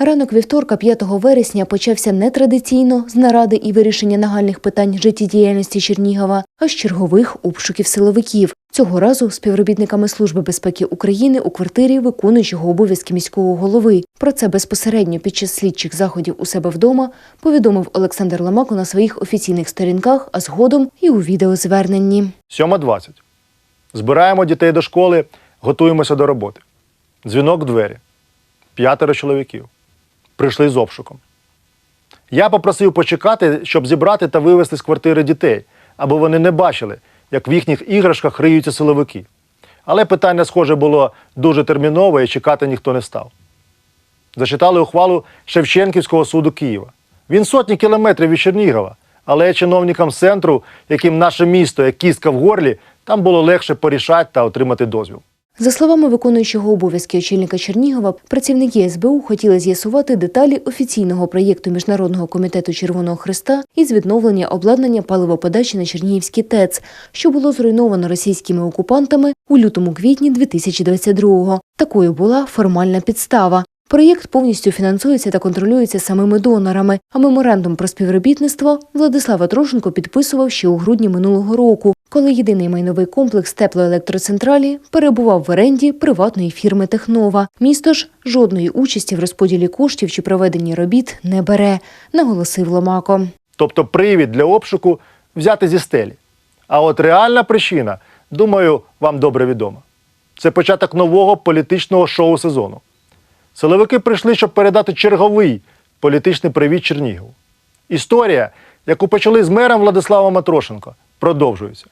Ранок вівторка, 5 вересня, почався нетрадиційно з наради і вирішення нагальних питань життєдіяльності Чернігова, а з чергових обшуків силовиків. Цього разу співробітниками Служби безпеки України у квартирі виконуючого обов'язки міського голови. Про це безпосередньо під час слідчих заходів у себе вдома повідомив Олександр Ламако на своїх офіційних сторінках, а згодом і у відеозверненні. 7.20. Збираємо дітей до школи, готуємося до роботи. Дзвінок в двері. П'ятеро чоловіків. Прийшли з обшуком. Я попросив почекати, щоб зібрати та вивезти з квартири дітей, аби вони не бачили, як в їхніх іграшках риються силовики. Але питання, схоже, було дуже термінове і чекати ніхто не став. Зачитали ухвалу Шевченківського суду Києва. Він сотні кілометрів від Чернігова, але чиновникам центру, яким наше місто, як кістка в горлі, там було легше порішати та отримати дозвіл. За словами виконуючого обов'язки очільника Чернігова, працівники СБУ хотіли з'ясувати деталі офіційного проєкту Міжнародного комітету Червоного Христа із відновлення обладнання паливоподачі на Чернігівський ТЕЦ, що було зруйновано російськими окупантами у лютому-квітні 2022-го. Такою була формальна підстава. Проєкт повністю фінансується та контролюється самими донорами, а меморандум про співробітництво Владислава Трошенко підписував ще у грудні минулого року, коли єдиний майновий комплекс теплоелектроцентралі перебував в оренді приватної фірми Технова. Місто ж жодної участі в розподілі коштів чи проведенні робіт не бере, наголосив Ломако. Тобто привід для обшуку взяти зі стелі. А от реальна причина, думаю, вам добре відома. Це початок нового політичного шоу-сезону. Силовики прийшли, щоб передати черговий політичний привіт Чернігову. Історія, яку почали з мером Владиславом Матрошенко, продовжується.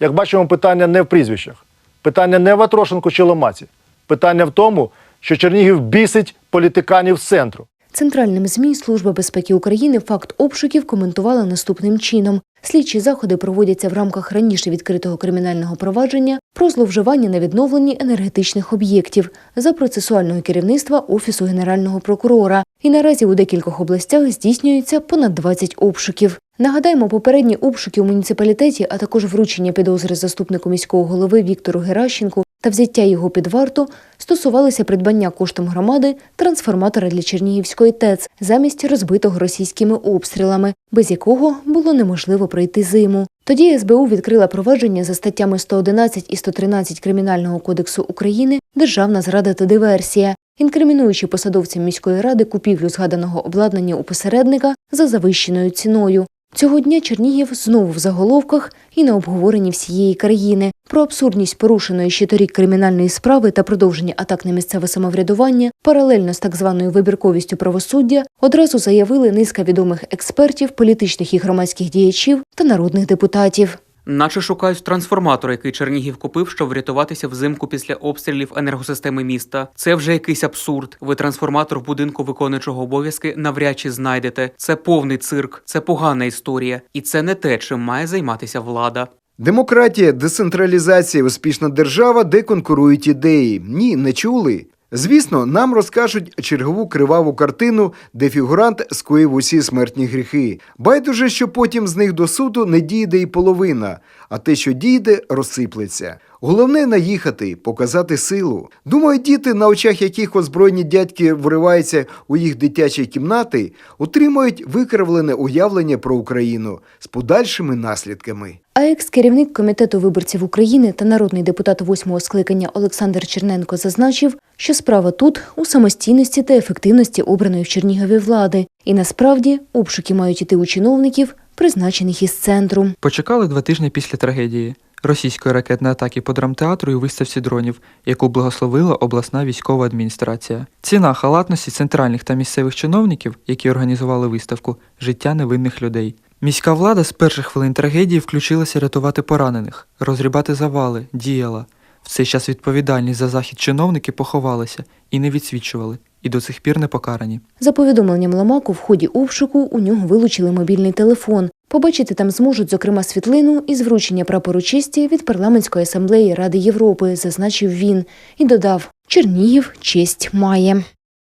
Як бачимо, питання не в прізвищах, питання не в Атрошенку чи Ломаці. Питання в тому, що Чернігів бісить політиканів з центру. Центральним ЗМІ Служба безпеки України факт обшуків коментувала наступним чином. Слідчі заходи проводяться в рамках раніше відкритого кримінального провадження про зловживання на відновленні енергетичних об'єктів за процесуального керівництва Офісу Генерального прокурора. І наразі у декількох областях здійснюється понад 20 обшуків. Нагадаємо, попередні обшуки у муніципалітеті, а також вручення підозри заступнику міського голови Віктору Геращенку та взяття його під варту стосувалися придбання коштом громади трансформатора для Чернігівської ТЕЦ замість розбитого російськими обстрілами, без якого було неможливо пройти зиму. Тоді СБУ відкрила провадження за статтями 111 і 113 Кримінального кодексу України Державна зрада та диверсія, інкримінуючи посадовцям міської ради купівлю згаданого обладнання у посередника за завищеною ціною. Цього дня Чернігів знову в заголовках і на обговоренні всієї країни. Про абсурдність порушеної ще торік кримінальної справи та продовження атак на місцеве самоврядування паралельно з так званою вибірковістю правосуддя одразу заявили низка відомих експертів, політичних і громадських діячів та народних депутатів. Наче шукають трансформатор, який Чернігів купив, щоб врятуватися взимку після обстрілів енергосистеми міста. Це вже якийсь абсурд. Ви трансформатор в будинку виконуючого обов'язки навряд чи знайдете. Це повний цирк, це погана історія, і це не те, чим має займатися влада. Демократія, децентралізація, успішна держава, де конкурують ідеї. Ні, не чули. Звісно, нам розкажуть чергову криваву картину, де фігурант скоїв усі смертні гріхи. Байдуже, що потім з них до суду не дійде і половина, а те, що дійде, розсиплеться. Головне наїхати, показати силу. Думаю, діти, на очах яких озброєні дядьки вриваються у їх дитячі кімнати, отримують викривлене уявлення про Україну з подальшими наслідками. А екс-керівник комітету виборців України та народний депутат восьмого скликання Олександр Черненко зазначив, що справа тут у самостійності та ефективності обраної в Чернігові влади, і насправді обшуки мають іти у чиновників, призначених із центру. Почекали два тижні після трагедії російської ракетної атаки по драмтеатру і виставці дронів, яку благословила обласна військова адміністрація. Ціна халатності центральних та місцевих чиновників, які організували виставку, життя невинних людей. Міська влада з перших хвилин трагедії включилася рятувати поранених, розрібати завали, діяла. В цей час відповідальність за захід чиновники поховалися і не відсвічували, і до цих пір не покарані. За повідомленням Ламаку, в ході обшуку у нього вилучили мобільний телефон. Побачити там зможуть, зокрема, світлину із вручення прапору честі від парламентської асамблеї Ради Європи, зазначив він, і додав: Чернігів честь має.